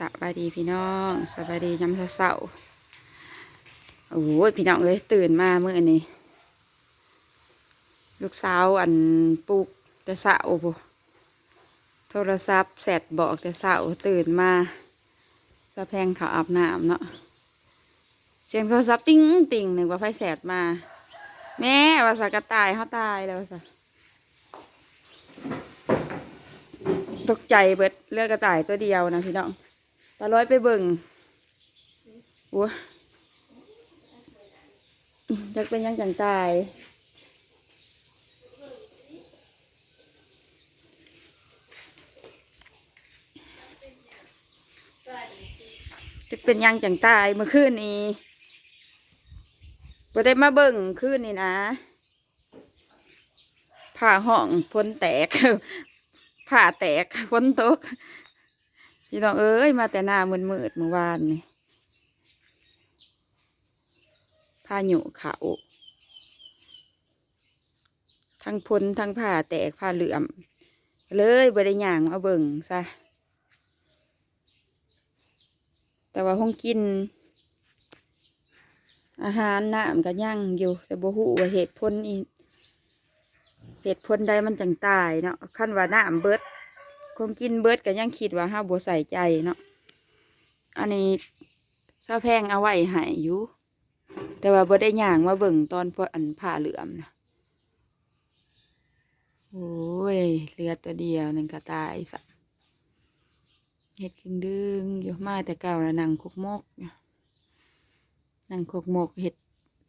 สบายดีพี่น้องสบายดียามเช้าโอ้ยพี่น้องเอ้ยตื่นมาเมื่อนี้ลูกสาวอันปลูกแต่เช้าพุโทรศัพท์แสดบอกแต่เช้าตื่นมาสะแพงเขาอาบน้ำเนาะเสียงโทรศัพท์ติ้งติ่งหนึ่งว่าไฟแสดมา แม่ว่าสากระตายเขาตายแล้วว่าสะตกใจเบิดเลือกกระต่ายตัวเดียวนะพี่น้อง ตาร้อยไปเบิ่งโอ้จะเป็นยังจังตายจะเป็นยังจังตายเมื่อคืนนี้บ่ได้มาเบิ่งคืนนี้นะผ่าห้องพ้นแตกผ่าแตกฝนตก พี่น้องเอ้ยมาแต่หน้ามืดมืดๆเมื่อวานนี่พาหยุเขาทั้งพ้นทั้งผ่าแตกผ่าเหลื่อม เลยบริย่างมาเบิ่งซะ แต่ว่าห้องกิน อาหารน้ำก็ย่างอยู่ แต่บหูว่าเหตุผลอีเหตุผลใดมันจังตายเนาะขั้นว่าน้ำเบิด คงกินเบิดก็ยังคิดว่าห้าบัวใส่ใจเนาะอันนี้เศร้าแพงเอาไว้ให้อยู่แต่ว่าบ่ได้ย่างมาเบิ่งตอนพออันผ่าเหลือมนะโอ้ยเหลือตัวเดียวนึงก็ตายสักเห็ดคึงดึงอยู่มาแต่เก่าแล้วนั่งคุกมกนั่งคุกมกเห็ด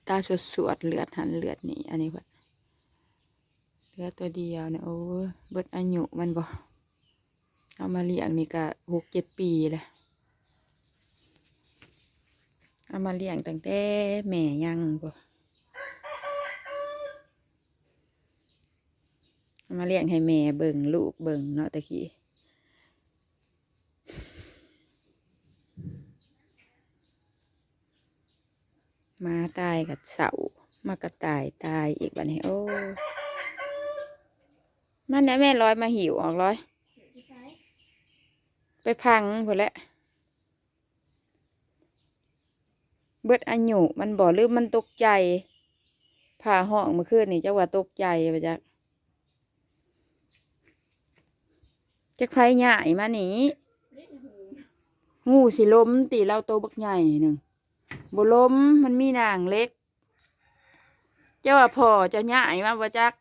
ตาสวดสวดๆเลือดหันเลือดนี่อันนี้พอเหลือตัวเดียวเนี่ยโอ้เบิดอายุมันบ่ เอามาเลี้ยงนี่ก็หกเจ็ดปีแหละเอามาเลี้ยงตั้งแต่แม่ยังบ่เอามาเลี้ยงให้แม่เบิ่งลูกเบิ่งเนาะตะกี้มาตายกับเสามากระต่ายตายอีกบัดนี้โอ้มันเนี่ยแม่ร้อยมาหิวออกร้อย ไปพังหมดแล้วเบิดอายุมันบ่หรือมันตกใจผ่าห้องเมื่อคืนนี่จักว่าตกใจไปจักจักไผใหญ่มานี่งูสิล้มตีเราโตบักใหญ่หนึ่งบ่ล้มมันมีนางเล็ก เจ้าว่าพ่อจะใหญ่มาบ่จัก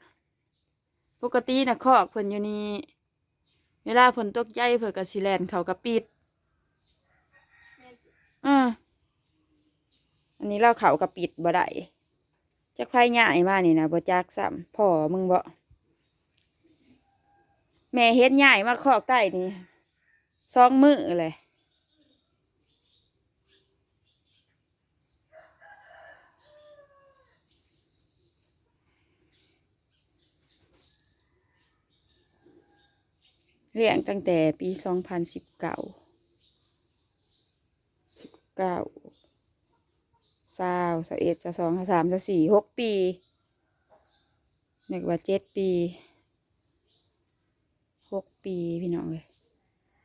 ปกตินะคอกเพิ่นอยู่นี่ เวลาฝนตกใจเพิ่นก็สิแล่นเขากระปิดอ่าอันนี้เราเขากระปิดบ่ได้จักไผใหญ่มานี่นะบ่จักซ้ำพ่อมึงบ่แม่เฮ็ดใหญ่มาคอกใต้นี่สองมือเลย เลี้ยงตั้งแต่ปีสองพันสิบเก้าสิบเก้าสาวสาวเอ็ดสาวสองสาวสามสาวสี่หกปีนึกว่าเจ็ดปีหกปีพี่น้องเลย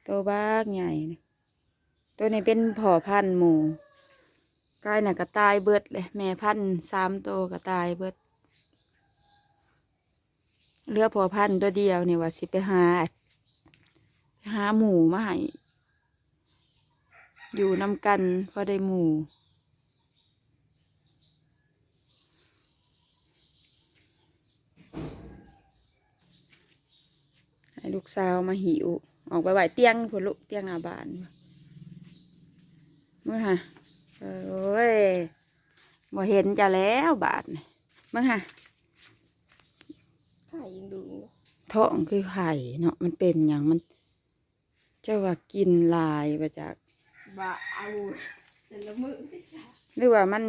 ตัวบ้ากใหญ่นะตัวนี้เป็นพ่อพันธุ์หมูกายน่ะก็ตายเบิดเลย แม่พันธุ์สามตัวก็ตายเบิดเลือพ่อพันธุ์ตัวเดียวนี่ว่าสิไปหา หาหมูมาให้อยู่นำกันพอได้หมูให้ลูกสาวมาหิว ออกไปไหวเตียงพนลุเตียงหน้าบ้านเมื่อฮะเอ้ยบ่เห็นจะแล้วบาทนี่เมื่อฮะไข่ยังดูท้องคือไข่เนาะมันเป็นอย่างมันเจ้าว่ากินหลายไปจากบะเอาแต่ละมือหรือว่ามัน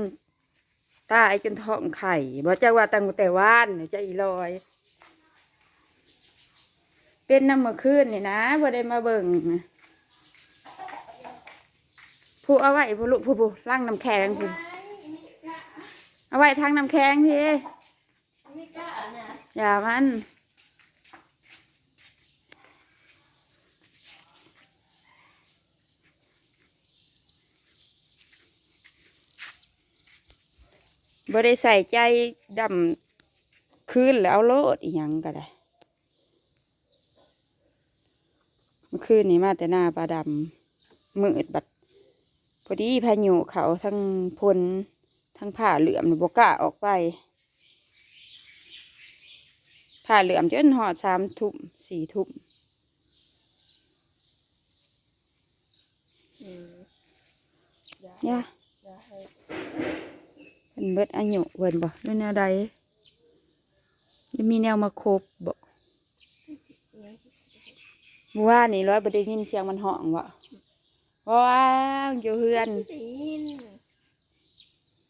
ตายจนท้องไข่บ่เจ้าว่าตั้งแต่ว่านเนี่ยจะอีลอย เป็นน้ำเมื่อคืนนี่นะบ่ได้มาเบิ่งผู้เอาไว้ผู้ลูกผู้ผู้ล้างน้ำแข็งผู้เอาไว้ทางน้ำแข็งพี่ไม่กล้านะอย่ามัน บ่ได้ใส่ใจดำคืนแล้วเอาโลดอีหยังก็ได้เมื่อคืนนี้มาแต่หน้าปลาดำมืดบัดพอดีพายุเขาทั้งพลทั้งผ้าเหลื่อมบกล้าออกไปผ้าเหลื่อมจนหอดสามทุ่มสี่ทุ่มอืมอย่าย่าอย่าให้ เพิ่นเบิดอายุเพิ่นบ่หรือแนวใดจะมีแนวมาครบบ่อิหยังสิเมื่อวานี่ร้อยบ่ได้ยินเสียงมันห้องบ่ว้าวอยู่เฮือน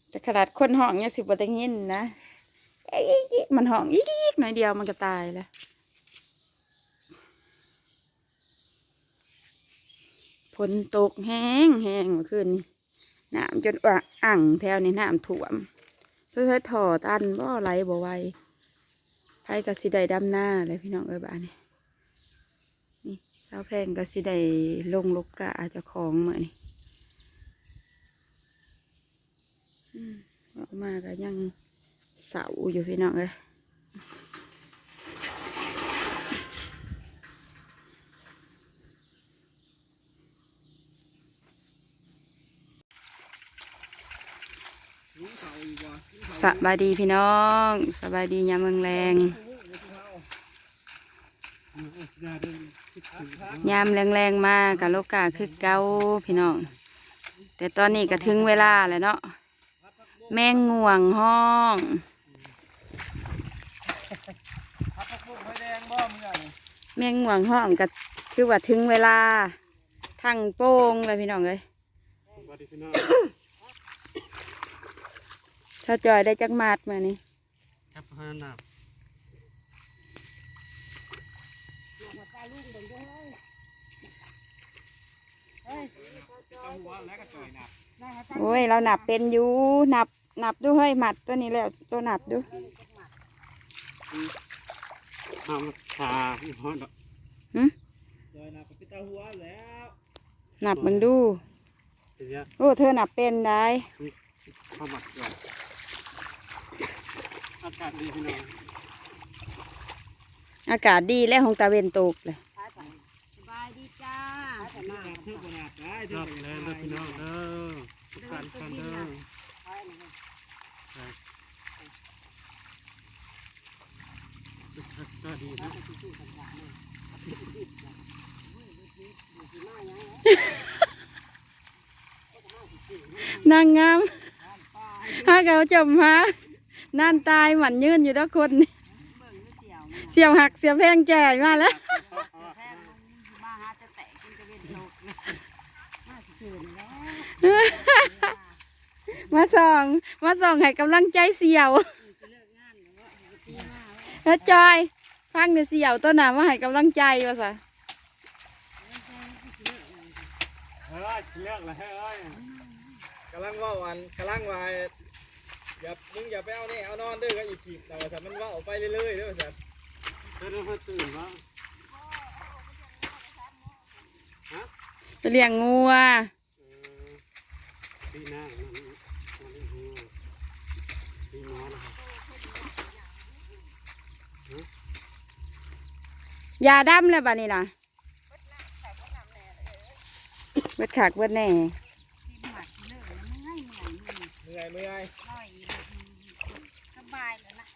แต่ขนาดคนห้องยังสิบ่ได้ยินนะเอ้ยมันห้องอีกหน่อยเดียวมันก็ตายแล้วฝนตกแห้งแห้งเมื่อคืนนี้ น้ำจนอ่างแถวนี้น้ำท่วมช่วยๆถอตันบ่ไหลบ่ไวไผก็สิได้ดำหน้าเลยพี่น้องเอ้ยบ้านนี้นี่สาวแพงก็สิได้ลงลกกะเจ้าของเหมือนนี่ออกมาก็ยังเสาอยู่พี่น้องเลย สบายดีพี่น้องสบายดียามเมืองแรงยามแรงๆมากกับโลกาคือเก้าพี่น้อง แต่ตอนนี้ก็ถึงเวลาแล้วเนาะแมงง่วงห้องแมงง่วงห้องก็คือว่าถึงเวลาทั้งโป้งเลยพี่น้องเลย ถ้าจอยได้จักมาดมานี่ครับพานับโอ้ย เรานับเป็นอยู่นับนับดูเฮ้ยหมัดตัวนี้แล้วตัวนับดูห้ามชาพี่พ่อดอกหึจอยนับไปตาหัวแล้วนับมึงดูเดี๋ยวโอ้ เธอนับเป็นได้ข้าวหมักก่ อนอากาศดีพี่น้องอากาศดีแล้วของตาเวนตกเลยสบายดีจ้านับเลยเด้อพี่น้องเด้อทุกท่านกันเด้อก็ดีนะนางงามถ้าเขาจมหา นั่นตายหมันยืนอยู่ทุกคนนี่เสียวหักเสียวแพงแจ่มาแล้วมาหาจะแตะกินจะเวนโลกเลยมาสิเกินแล้วมาส่อง มาส่องให้กำลังใจเสียวแล้วจอยฟังเดี๋ยวเสียวตัวหนามาให้กำลังใจว่าซะเฮ้ยเลือกเลยเฮ้ยกำลังว่าวันกำลังว่า อย่ามึงอย่าไปเอานี่เอานอนเด้อก็อีกขีดแต่ว่าสันมันว่าออกไปเรื่อยๆเด้อสันเฮ้ยเราตื่นวะไปเลี้ยงงัวดีนะนั่นนั่นหัวดีน้อยนะครับยาดำแล้วบัดนี้นะเบิดขากเบิดแน่เมื่อยเมื่อยส บายแล้วนะ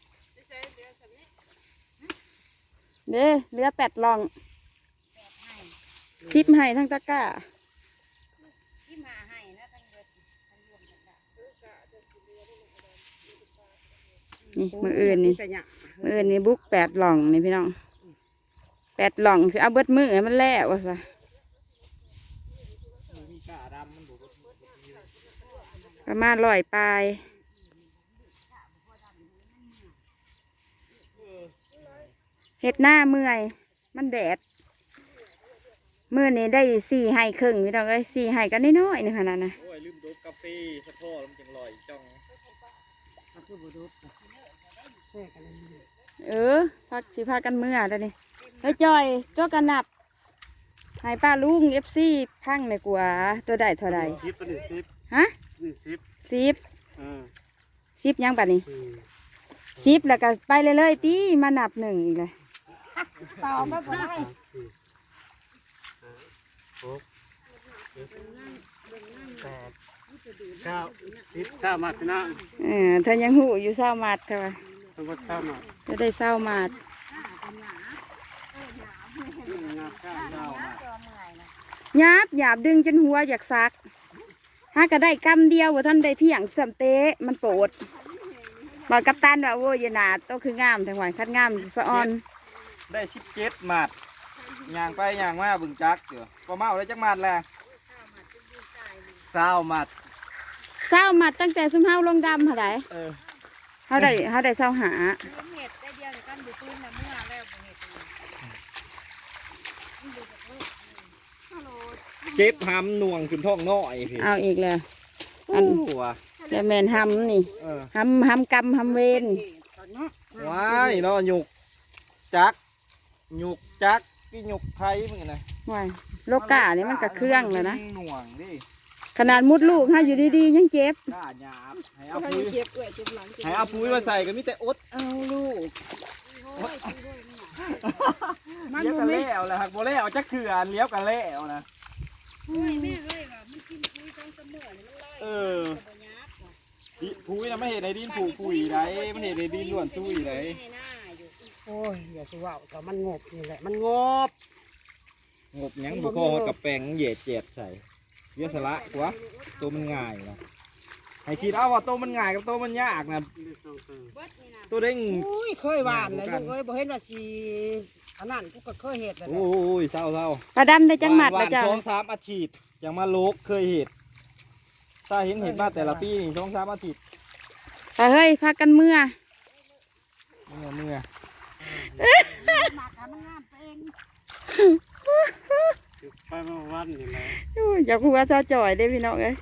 เด้เหลือแปดลองซิปให้ทั้งตะกร้าที่มาให้นะทั้งเบิดทั้งรวมกันได้นี่มืออื่นนี่มืออื่นนี่บุกแปดหล่องนี่พี่น้องแปดหล่องคือเอาเบิดมือให้มันแล้วว่าซะมีกาดำมันบุกประมาณร้อยปลาย เฮ็ดหน้าเมื่อย มันแดดมือนี้ได้สี่ให้ครึ่งพี่น้องเอ้ยสี่ให้กันน้อยๆนึงขนาดนะโอ้ยลืมดูกาแฟสะโพกมันจังลอยจ้องเออพักสิพากันเมื่อแล้วนี่แล้วจอยโจกกันนับให้ป้าลุงเอฟซีพังในกว่าตัวใดเท่าใดซิปตัวนี้ซิปฮะนี่ซิปสิบเออสิบยังบัดนี้อืมสิบแล้วก็ไปเลยเลยๆตีมานับหนึ่งอีกเลย ต่อมาบ่ได้สี่ห้าหกเจ็ดแปดเก้าสิบเศร้ามาพี่น้องเออเธอยังหูอยู่เศร้ามาดเธอว่าต้องวัดเศร้าหน่อยจะได้เศร้ามาดนี่งานข้าวเศร้ามาหยาบหยาบดึงจนหัวอยากซักหาก็ได้กำเดียวว่าท่านได้เพียงเสื่อมเตะมันโปรดบอกกัปตันว่าโอ้ยอยาหนาโตคืองามแต่หวานคัดงามสะออน ได้สิบเจ็ดหมัดย่างไปย่างมาบึงจักเดี๋ยวก็เมาได้จักหมัดแหละเศร้าหมัดเศร้ามาดตั้งแต่ซุมเฮาลงดำเท่าไหร่เออเฮาได้เฮาได้เศร้าหาเห็ดได้เดียวกันอยู่ตื้นน่ะเมื่อแล้วบ่เห็ดเจ็บหำหน่วงขึ้นท้องน้อยพี่เอาอีกแล้วอัอันนหัวแกแมนหำนี่เออหำหำกรรมหำเวรว้ายเนาะหยุกจัก หยุกจักพี่หยุกไทยมึงนะว้ายโลกาเนี่ยมันกับเครื่องแล้วนะหน่วงดิขนาดมุดลูกฮะอยู่ดีๆยังเจ็บกล้าหยาบให้เอาปุ๋ยเจ็บเอ้ยเจ็บหลังเจ็บให้เอาปุ๋ยมาใส่ก็มีแต่อดเอาลูกมันเลี้ยวบ่กันมีแล้วแหละหักโบแล้วจักเถื่อนเลี้ยวกันแล้วนะเฮ้ยแม่เอ้ยว่ามันกินคุยจังเสมอนี่มันลอยเออบ่ยากว่ะดิปุ๋ยนะไม่เห็นในดินผูกปุ๋ยไรไม่เห็นในดินล้วนซุยไรให้หน้าอยู่ โอ้ยอย่าสิเว่าก็มันงบนี่แหละ มันงบงบหยังบุคอกับแปลงเหยียดเจ็ดใส่เยอะสละกว่าตัวมันง่ายนะให้คิดเอาว่าตัวมันง่ายกับตัวมันยากนะนี่สองตัวเบิดนี่นะตัวเด้งอุ้ยเคยหวานเลยลูกเอ้ยบ่เห็นว่าสิอันนั้นกูก็เคยเฮ็ดแล้วโอ้ยเศร้าเศร้าปลาดำได้จังหมัดหวาละนจ้ะสองสามอาทิตย์ยังมาโลกเคยเห็ดถ้าเห็นเห็นมาแต่ละปีนี่สองสามอาทิตย์แต่เฮ้ยพากันเมื่อเมื่อเมื่อ หมักให้มันงามตัวเองไปเมื่อวันนี่แหละโอ้ยอยากพูดว่าซาจ่อยได้อพี่น้องเอ้ย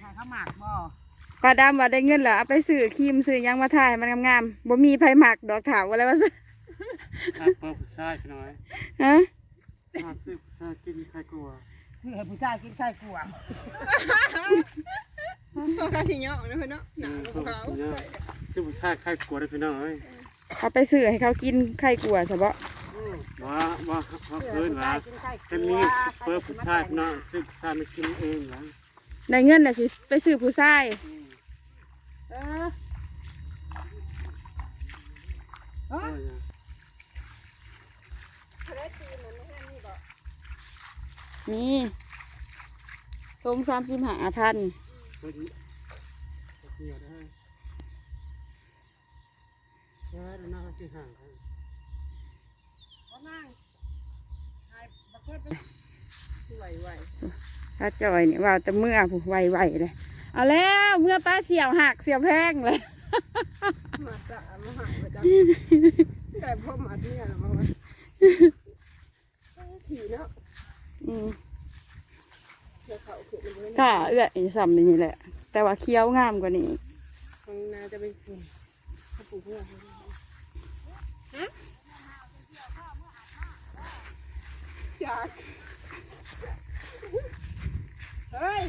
ให้เขาหมักบ่ปลาดำว่าได้เงินแล้วเอาไปซื้อครีมซื้อหยังมาทาให้มันงามๆบ่มีไผหมักดอกถาวอะไรว่าซะถ้าเปิดผู้ชายพี่น้อยฮะถ้าซื้อผู้ชายกินใครกลัวคือให้ผู้ชายกินไข่กลัวตัวกะสิเนาะเนาะหนาซื้อผู้ชายซื้อผู้ชายใครกลัวได้พี่น้อย เอาไปซื้อให้เขากินไข่กัวซะบ่ว่าว่าว่าเพื่อนว่ากินไข่กจะลัวมีเปิดผู้ชายพี่น้อยซื้อผู้ชายไม่กินเองเหรอได้เงินแล้วสิไปซื้อผู้ชายเออเออนี่ทงสามสิบห้าพัน เฮ้ยเกี่ยวได้เออเดี๋ยวน่าจะห่างกันถ้าจอยนี่ว่าแต่เมื่อผู้ไวๆเลยเอาแล้วเมื่อป้าเสียวหักเสียวแพงเลยมาจะมาหาบ่จังแต่พ่อมาเนี่ยล่ะบ่ว่าขี่เนาะอืมเดี๋ยวเขาขึ้นเลยก็เอื้ออีสัมนี่แหละ แต่ว่าเคี้ยวงามกว่านี้ข้างหน้าจะเป็นฝุ่นเขาปลูกเพื่อฮะ จาก เฮ้ย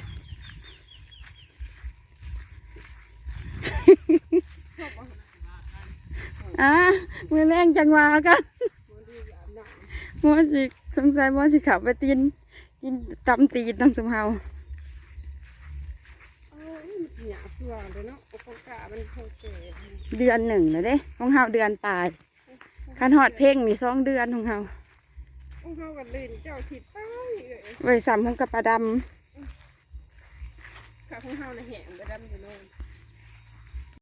อะมือแรงจังหวะกันมัวสิสงสัยมัวสิขับไปตีนกินตำตีนน้ำสมเฮาเอ้ยมันสิหยาบเพื่อเลยเนาะโอ้โหกะมันโอเคเดือนหนึ่งเลยเด้ของเฮาเดือนปลายคันหอดเพ่งมีสองเดือนของเฮา โอ้เขากันเล่นเจ้าทิดไปเลยไว้สามของกับปลาดข้าของเฮาน่ะแหงกระดำอยู่โน่น